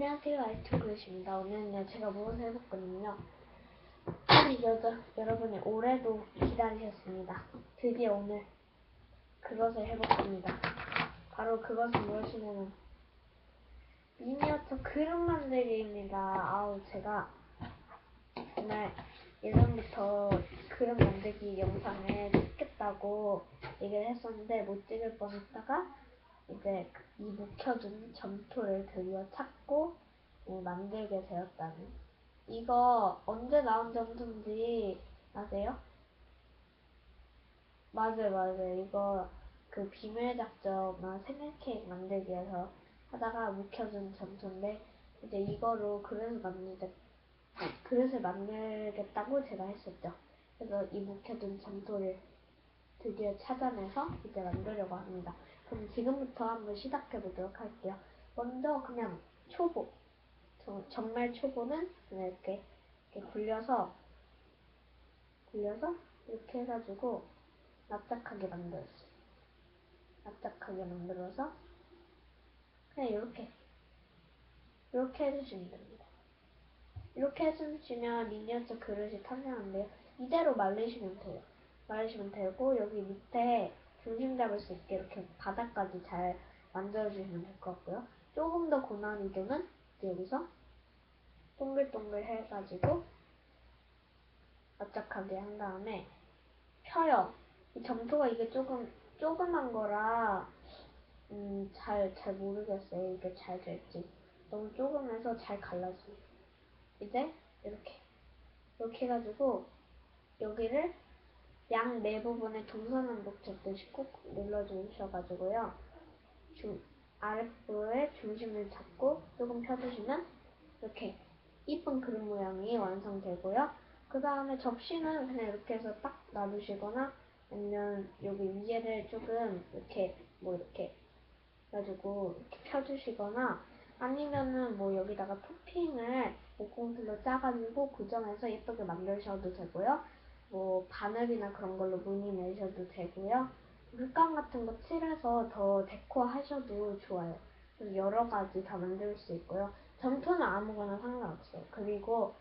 안녕하세요 아이투 그릇입니다. 오늘은요 제가 무엇을 해볼 거냐면요 여자, 여러분이 올해도 기다리셨습니다. 드디어 오늘 그것을 해볼 겁니다. 바로 그것은 무엇이냐면 미니어처 그릇 만들기입니다. 아우 제가 정말 예전부터 그릇 만들기 영상을 찍겠다고 얘기를 했었는데 못 찍을 뻔했다가 이제 이 묵혀둔 점토를 드디어 찾고 예, 만들게 되었다는 이거 언제 나온 점토인지 아세요? 맞아요 맞아요 이거 그 비밀 작전만 생일 케이크 만들기 위해서 하다가 묵혀둔 점토인데 이제 이거로 그릇을 만들자 그릇을 만들겠다고 제가 했었죠. 그래서 이 묵혀둔 점토를 드디어 찾아내서 이제 만들려고 합니다. 그럼 지금부터 한번 시작해 보도록 할게요. 먼저 그냥 초보, 저- 정말 초보는 이렇게, 이렇게 굴려서 굴려서 이렇게 해가지고 납작하게 만들었어요. 납작하게 만들어서 그냥 이렇게 이렇게 해주시면 됩니다. 이렇게 해주시면 미니어처 그릇이 탄생하는데요. 이대로 말리시면 돼요. 말리시면 되고 여기 밑에 중심 잡을 수 있게 이렇게 바닥까지 잘 만들어주시면 될 것 같고요. 조금 더 고난이도는 여기서 동글동글 해가지고 납작하게 한 다음에 펴요. 이 점토가 이게 조금 조그만 거라 음, 잘, 잘 모르겠어요. 이게 잘 될지. 너무 조금해서 잘 갈라져요. 이제 이렇게 이렇게 해가지고 여기를 양 네 부분에 동서남북 잡듯이 꾹 눌러주셔가지고요. 중 아랫부에 중심을 잡고 조금 펴주시면 이렇게 이쁜 그릇 모양이 완성되고요. 그 다음에 접시는 그냥 이렇게 해서 딱 놔두시거나 아니면 여기 위에를 조금 이렇게 뭐 이렇게 해가지고 이렇게 펴주시거나 아니면은 뭐 여기다가 토핑을 목공틀로 짜가지고 고정해서 예쁘게 만드셔도 되고요. 뭐 바늘이나 그런 걸로 무늬 내셔도 되고요. 물감 같은 거 칠해서 더 데코 하셔도 좋아요. 여러 가지 다 만들 수 있고요. 점토는 아무거나 상관없어요. 그리고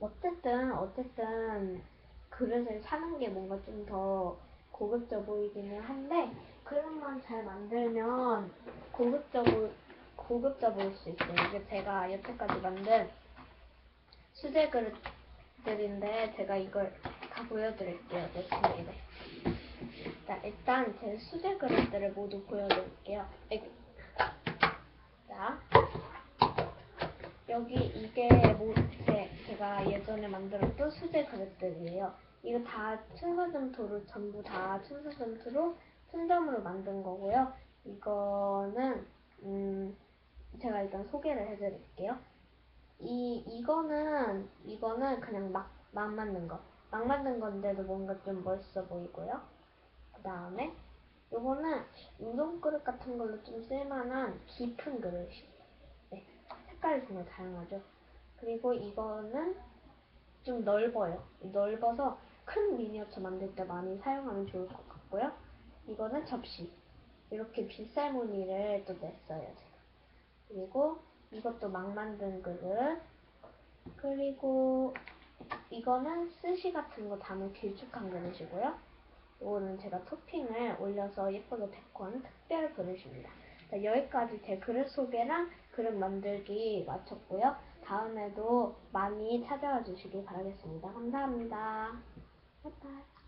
어쨌든 어쨌든 그릇을 사는 게 뭔가 좀 더 고급져 보이기는 한데 그릇만 잘 만들면 고급져 보 고급져 보일 수 있어요. 이게 제가 여태까지 만든 수제 그릇 들인데 제가 이걸 다 보여드릴게요. 내 친구들. 자, 일단 제 수제 그릇들을 모두 보여드릴게요. 자, 여기 이게 뭐 제, 제가 예전에 만들었던 수제 그릇들이에요. 이거 다 춘서점토로 전부 다 춘서점토로 순점으로 만든 거고요. 이거는 음 제가 일단 소개를 해드릴게요. 이 이거는 이거는 그냥 막 막 만든 거, 막 만든 건데도 뭔가 좀 멋있어 보이고요. 그 다음에 요거는 운동 그릇 같은 걸로 좀 쓸만한 깊은 그릇이에요. 네, 색깔이 정말 다양하죠. 그리고 이거는 좀 넓어요. 넓어서 큰 미니어처 만들 때 많이 사용하면 좋을 것 같고요. 이거는 접시. 이렇게 빗살 무늬를 또 냈어요, 제가. 그리고 이것도 막 만든 그릇. 그리고 이거는 스시 같은 거 담을 길쭉한 그릇이고요. 이거는 제가 토핑을 올려서 예쁘게 데코한 특별 그릇입니다. 자, 여기까지 제 그릇 소개랑 그릇 만들기 마쳤고요. 다음에도 많이 찾아와 주시기 바라겠습니다. 감사합니다. 바이바이.